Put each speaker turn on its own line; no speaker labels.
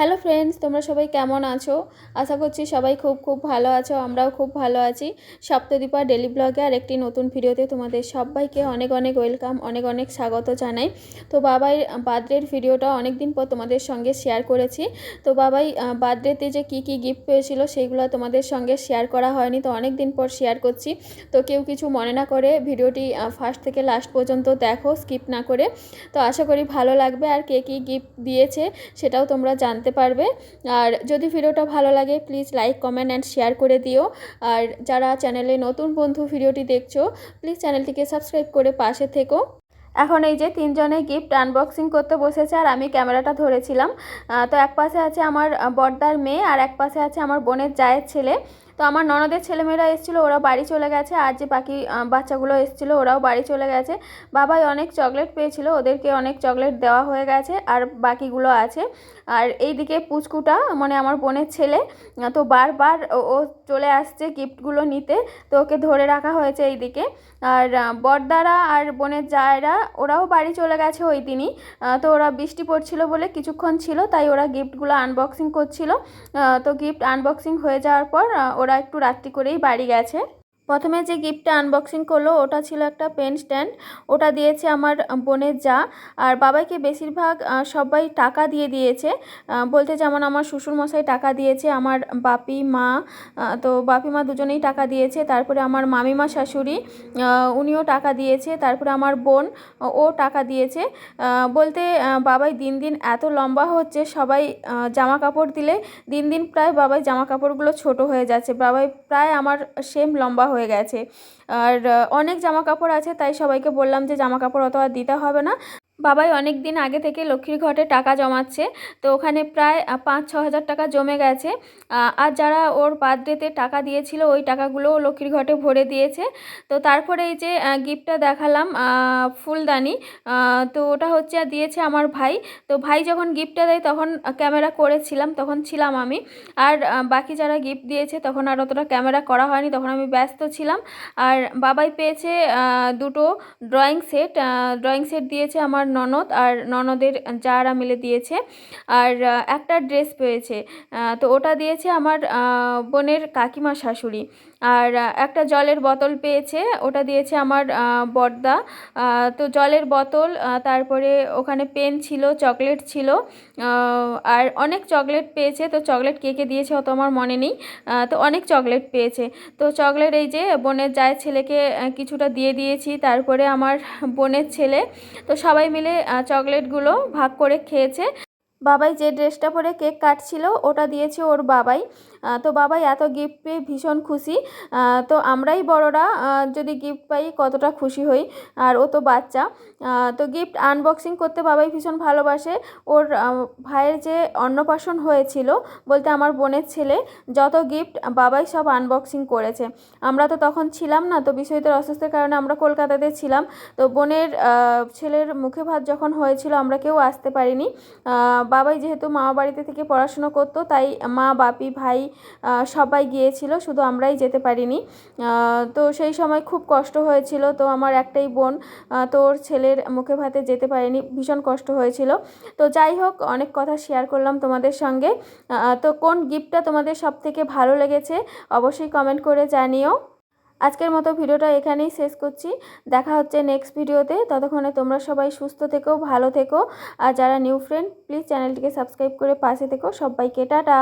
Hello friends, তোমরা সবাই কেমন আছো? আশা করছি সবাই খুব খুব ভালো আছো, আমরাও খুব ভালো আছি। সপ্তদীপা ডেলি ব্লগে আর একটি নতুন ভিডিওতে তোমাদের সবাইকে অনেক অনেক ওয়েলকাম, অনেক অনেক স্বাগত জানাই। তো বাবাই বার্থডের ভিডিওটা অনেক দিন পর তোমাদের সঙ্গে শেয়ার করেছি। তো বাবাই বার্থডেতে যে কি কি গিফট পেয়েছিল সেইগুলো তোমাদের সঙ্গে শেয়ার করা হয়নি, তো অনেক দিন পর শেয়ার করছি। তো কেউ কিছু মনে না করে ভিডিওটি ফার্স্ট থেকে লাস্ট পর্যন্ত দেখো, স্কিপ না করে। তো আশা করি ভালো লাগবে, আর কে কী গিফট দিয়েছে সেটাও তোমরা জানতে পারবে। আর যদি ভিডিওটা ভালো লাগে please like comment and share করে দিও। আর যারা চ্যানেলে নতুন বন্ধু ভিডিওটি দেখছ প্লিজ চ্যানেলটিকে সাবস্ক্রাইব করে পাশে থেকো। এখন এই যে তিনজনে গিফট আনবক্সিং করতে বসেছে, আর আমি ক্যামেরাটা ধরেছিলাম। তো এক পাশে আছে আমার বর্দার মেয়ে, আর এক পাশে আছে আমার বোনের জায়ের ছেলে। তো আমার ননদের ছেলেমেয়েরা এসেছিল ওরা বাড়ি চলে গেছে। আর যে বাকি বাচ্চাগুলো এসেছিল ওরাও বাড়ি চলে গেছে। বাবাই অনেক চকলেট পেয়েছিল ওদেরকে অনেক চকলেট দেওয়া হয়ে গেছে আর বাকিগুলো আছে। আর এইদিকে পুচকুটা মানে আমার বোনের ছেলে তো বারবার ও চলে আসছে গিফটগুলো নিতে তো ওকে ধরে রাখা হয়েছে এইদিকে। আর আহ, বড়দারা আর বোনের জায়েরা ওরাও বাড়ি চলে গেছে ওই দিনই। তো ওরা বৃষ্টি পড়ছিল বলে কিছুক্ষণ ছিল তাই ওরা গিফটগুলো আনবক্সিং করছিল। তো গিফট আনবক্সিং হয়ে যাওয়ার পর আহ, ওরা একটু রাত্রি করেই বাড়ি গেছে। প্রথমে যে গিফটটা আনবক্সিং করল, ওটা ছিল একটা পেন স্ট্যান্ড ওটা দিয়েছে আমার বোনের যা। আর বাবাইকে বেশিরভাগ সবাই টাকা দিয়ে দিয়েছে। বলতে যেমন আমার শ্বশুর মশাই টাকা দিয়েছে, আমার বাপি, মা তো বাপি, মা দুজনেই টাকা দিয়েছে। তারপরে আমার মামিমা শাশুড়ি উনিও টাকা দিয়েছে। তারপরে আমার বোন, ও টাকা দিয়েছে। বলতে বাবাই দিন দিন এত লম্বা হচ্ছে, সবাই জামা কাপড় দিলে দিন দিন প্রায় বাবাই জামা কাপড়গুলো ছোট হয়ে যাচ্ছে। বাবাই প্রায় আমার সেম লম্বা গেছে। আর অনেক জামা কাপড় আছে, তাই সবাইকে বললাম যে জামা কাপড় অত আর দিতে হবে না। বাবাই অনেক দিন আগে থেকে লক্ষ্মীর ঘটে টাকা জমাচ্ছে, তো ওখানে প্রায় পাঁচ, ছ হাজার টাকা জমে গেছে। আর যারা ওর বার্থডেতে টাকা দিয়েছিল, ওই টাকাগুলো লক্ষ্মীর ঘটে ভরে দিয়েছে। তো তারপরে এই যে গিফটটা দেখালাম ফুলদানি তো ওটা হচ্ছে দিয়েছে আমার ভাই। তো ভাই যখন গিফটটা দেয়, তখন ক্যামেরা করেছিলাম, তখন ছিলাম আমি। আর বাকি যারা গিফট দিয়েছে, তখন আর অতটা ক্যামেরা করা হয়নি, তখন আমি ব্যস্ত ছিলাম। আর বাবাই পেয়েছে দুটো ড্রয়িং সেট ড্রয়িং সেট দিয়েছে আমার ননদ আর ননদের যারা মিলে দিয়েছে। আর একটা ড্রেস পেয়েছে। তো ওটা দিয়েছে আমার বোনের কাকিমা শাশুড়ি। আর একটা জলের বোতল পেয়েছে ওটা দিয়েছে আমার আহ, তো জলের বোতল তারপরে ওখানে পেন ছিল চকলেট ছিল আর অনেক চকলেট পেয়েছে। তো চকলেট কে কে দিয়েছে অত আমার মনে নেই। তো অনেক চকলেট পেয়েছে। তো চকলেট এই যে বোনের যায় ছেলেকে কিছুটা দিয়ে দিয়েছি। তারপরে আমার বোনের ছেলে তো সবাই মিলে চকলেটগুলো ভাগ করে খেয়েছে। বাবাই যে ড্রেসটা পরে কেক কাটছিল, ওটা দিয়েছে ওর বাবাই। তো বাবাই এত গিফট পেয়ে ভীষণ খুশি। তো আমরাই বড়রা যদি গিফট পাই কতটা খুশি হই। আর ও তো বাচ্চা। তো গিফট আনবক্সিং করতে বাবাই ভীষণ ভালোবাসে। ওর ভাইয়ের যে অন্নপ্রাশন হয়েছিল বলতে আমার বোনের ছেলে, যত গিফট বাবাই সব আনবক্সিং করেছে। আমরা তো তখন ছিলাম না, তো বিষয়টার অসুস্থের কারণে আমরা কলকাতাতে ছিলাম। তো বোনের ছেলের মুখে ভাত যখন হয়েছিল, আমরা কেউ আসতে পারিনি। বাবাই যেহেতু মামা বাড়িতে থেকে পড়াশুনো করতো, তাই মা, বাপি, ভাই সবাই গিয়েছিল, শুধু আমরাই যেতে পারিনি। তো সেই সময় খুব কষ্ট হয়েছিল, তো আমার একটাই বোন তোর ছেলের মুখে ভাতে যেতে পারিনি, ভীষণ কষ্ট হয়েছিল। তো যাই হোক, অনেক কথা শেয়ার করলাম তোমাদের সঙ্গে। তো কোন গিফটটা তোমাদের সব থেকে ভালো লেগেছে, অবশ্যই কমেন্ট করে জানিও। আজকের মতো ভিডিওটা এখানেই শেষ করছি। দেখা হচ্ছে নেক্সট ভিডিওতে। ততক্ষণে তোমরা সবাই সুস্থ থেকো, ভালো থেকো। আর যারা নিউ ফ্রেন্ড প্লিজ চ্যানেলটিকে সাবস্ক্রাইব করে পাশে থেকো। সবাইকে টাটা।